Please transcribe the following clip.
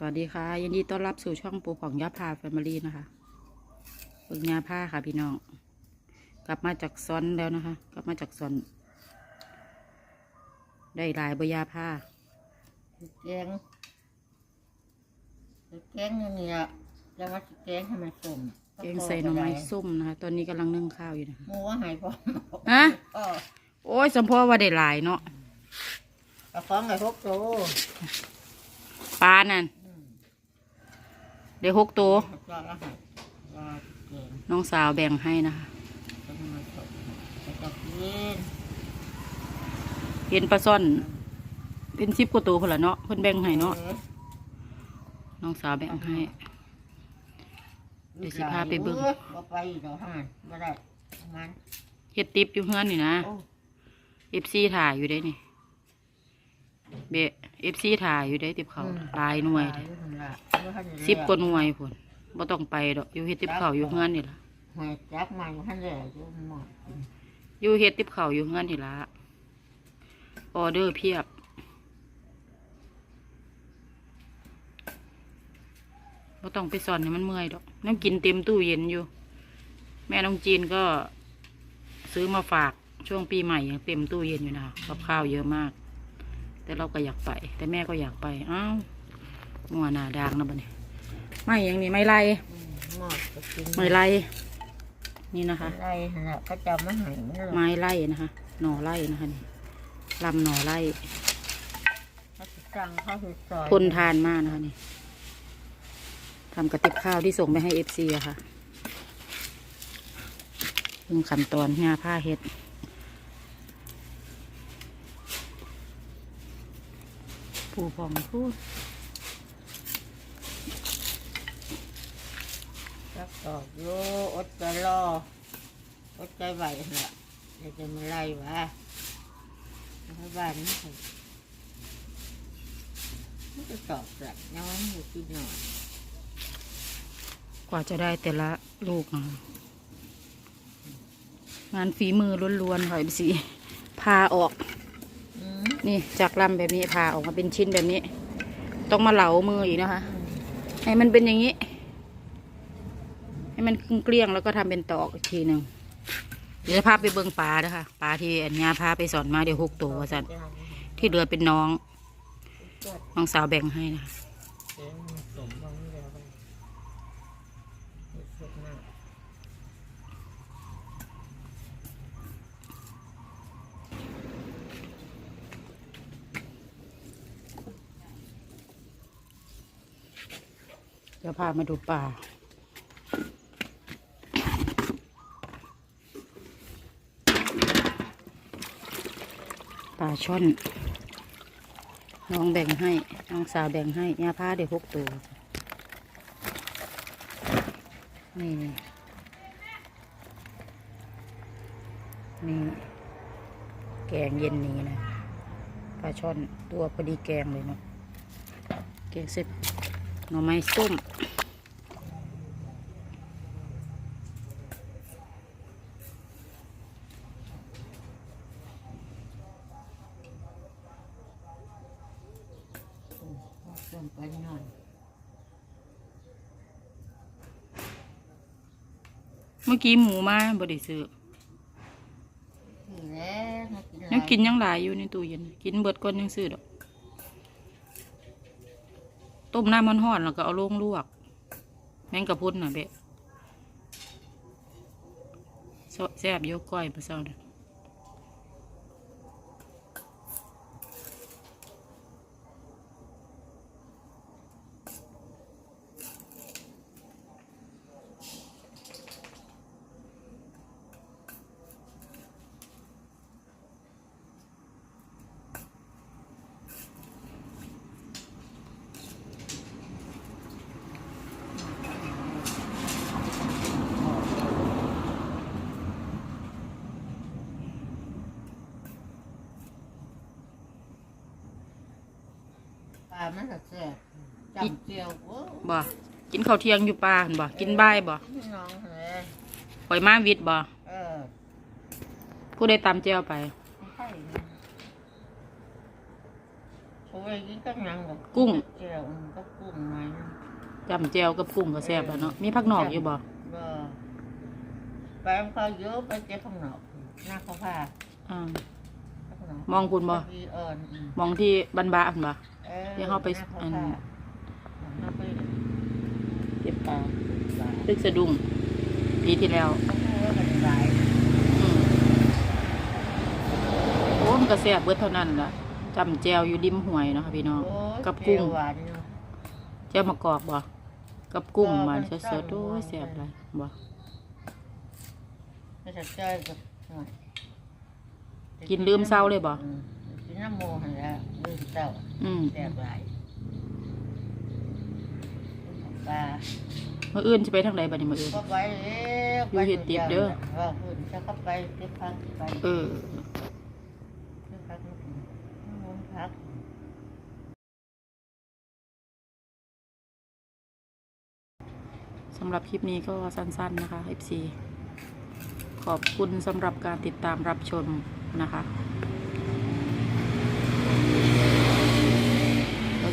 สวัสดีค่ะ ยินดีต้อนรับสู่ช่องปูของยาพาแฟมิลี่นะคะเบิงยาผ้าค่ะพี่น้อง กลับมาจากซอนแล้วนะคะ กลับมาจากซอน ได้หลายบยาผ้าแกงแกงอย่างเงี้ยแล้วว่าสิแกงให้มันสมเกงใส่หน่อไม้ส้มนะคะ ตอนนี้กำลังนึ่งข้าวอยู่นะคะหมูว่าหายพร้อมฮะเออโอ้ยสมพอว่าได้หลายเนาะกระฟ้องไอ้พวกโตปลานั่น อืมได้หกตัวจอดละหายว่าแกงน้องสาวแบ่งให้นะคะจะให้มันสมจะจะกินเห็นปลาซ่อน เป็นสิบกว่าตัวคนละเนาะเพิ่นแบ่งให้เนาะออน้องสาวแบ่งให้ เดี๋ยวสิพาไปเบิ่งออบ่ไปเดี๋ยวห่านบ่ได้มันเฮ็ดติปอยู่เฮือนนี่นะ โอ้ เอฟซีถ่ายอยู่ได้นี่ เบะ เอฟซีถ่ายอยู่ได้ติบเขาหลายหน่วยตาอยู่หั่นล่ะบ่ทันได้สิบกว่าหน่วยพุ่นบ่ต้องไปดอกอยู่เฮ็ดติบเขาอยู่เฮือนนี่ล่ะหอยจักมันบ่ทันได้อยู่หมดอยู่เฮ็ดติบเขาอยู่เฮือนนี่ล่ะออเดอร์เพียบ บ่ต้องไปสอนให้มันเมื่อยดอก น้ำกินเต็มตู้เย็นอยู่ แม่น้องจีนก็ซื้อมาฝากช่วงปีใหม่ยังเต็มตู้เย็นอยู่นะคะกับข้าวเยอะมาก แต่เราก็อยากไป แต่แม่ก็อยากไปอ้าวมัวหนาดางนะบัดนี้ไม่อยังนี้ไม่ไล่อืมหมดก็กินไม่ไล่นี่นะคะไรหั่นล่ะเขาจะมาให้มันล่ะไม้ไล่นะคะหน่อไล่นะคะนี่ลำหน่อไล่เขาสิสั่งเขาสิซอยทนทานมากนะคะนี่ทำกระติบข้าวที่ส่งไปให้เอฟซีอะค่ะเพิ่งขั้นตอนงาผ้าเฮ็ด ผู้พองพูดจักตอกโยอดใจรออดใจไหวหั่นล่ะเดี๋ยวจะมาไล่วะให้บ้านนี่เขามันจะตอบกลับย้อนอยู่ที่หน่อยกว่าจะได้แต่ละลูกนะคะงานฝีมือล้วนๆค่ะเอฟซีพาออกอืม นี่จากลำแบบนี้ผ่าออกมาเป็นชิ้นแบบนี้ ต้องมาเหลามืออีกนะคะ ให้มันเป็นอย่างนี้ ให้มันเกลี้ยงแล้วก็ทำเป็นตอกอีกทีหนึ่งเดี๋ยวจะพาไปเบิ่งปลานะคะปลาที่อันญาพาไปสอนมาเดี๋ยวหกตัวสันที่เหลือเป็นน้อง น้องสาวแบ่งให้นะคะ เสียงมันสมบ้างไม่ได้บ้างเฮ็ดเฮ็ดหน้า เดี๋ยวพามาดูปลาปลาช่อน น้องแบ่งให้ น้องสาวแบ่งให้ญาพาเดี๋ยวหกตัวนี่นี่นี่แกงเย็นนี้นะปลาช่อนตัวพอดีแกงเลยเนาะแกงเสร็จ หน่อไม้ส้มส่วนไปหน่อยเมื่อกี้หมูมาบไดิซื้อนี่แหละมากินอะไรยังกินยังหลายอยู่ในตู้เย็น กินเบิดก้อนยังซื้อดอก ต้มน้ำมันห่อนแล้วก็เอาลงลวก แมงกะพุนน่ะเบะแซ่บยกก้อยมาเศร้าเนี่ย มันก็แซ่บจำเจียวโอ้บ่กินข้าวเที่ยงอยู่ป่าหั่นบ่กินบ่ายบ่พี่น้องเลยปล่อยมาวิทย์บ่เออผู้ได้ตามแจ้วไปไม่ใช่นะโอ้ยกินก็ยังแบบกุ้ง เจียวมันก็กุ้งมาจำแจวกับกุ้งก็แซ่บแล้วเนาะมีผักหนอกอยู่บ่บ่ไปของเขาเยอะไปเจ๊ข้างนอกหน้าเขาผ้าอ่าข้างนอกมองคุณบ่ที่อ่อนอืมมองที่บันบาอันบ่ออ เดี๋ยวเขาไปหน้อันผ้าเขาไปเก็บปลาบ้านตึกสะดุ้งปีที่แล้วเขาพูดว่ามันหลายอืมโอ้มันก็แซ่บเบิดเท่านั้นล่ะจำแจวอยู่ริมห้วยเนาะค่ะพี่น้องโอ้ยกับกุ้งเปรี้ยวหวานเนาะแจวมะกอกบ่กับกุ้งก็มันมันสดๆจำโอ้ยไว้แซ่บเลยบ่ไม่จะเจ้ยกับหน่อยกินลืมเศร้าเลยบ่อืมกิ นน้ำโมหันแล้วลืมเศร้าอืมแซ่บหลายปลามื้ออื่นสิไปทางใดบัดนี้มื้ออื่น ก็ไปแล้วอยู่เฮ็ดติบเด้อ ว่าคุณจะเข้าไปเก็บพักไปเออ เก็บพักน้ำมันพักสำหรับคลิปนี้ก็สั้นๆนะคะ FC ขอบคุณสำหรับการติดตามรับชมนะคะแล้ว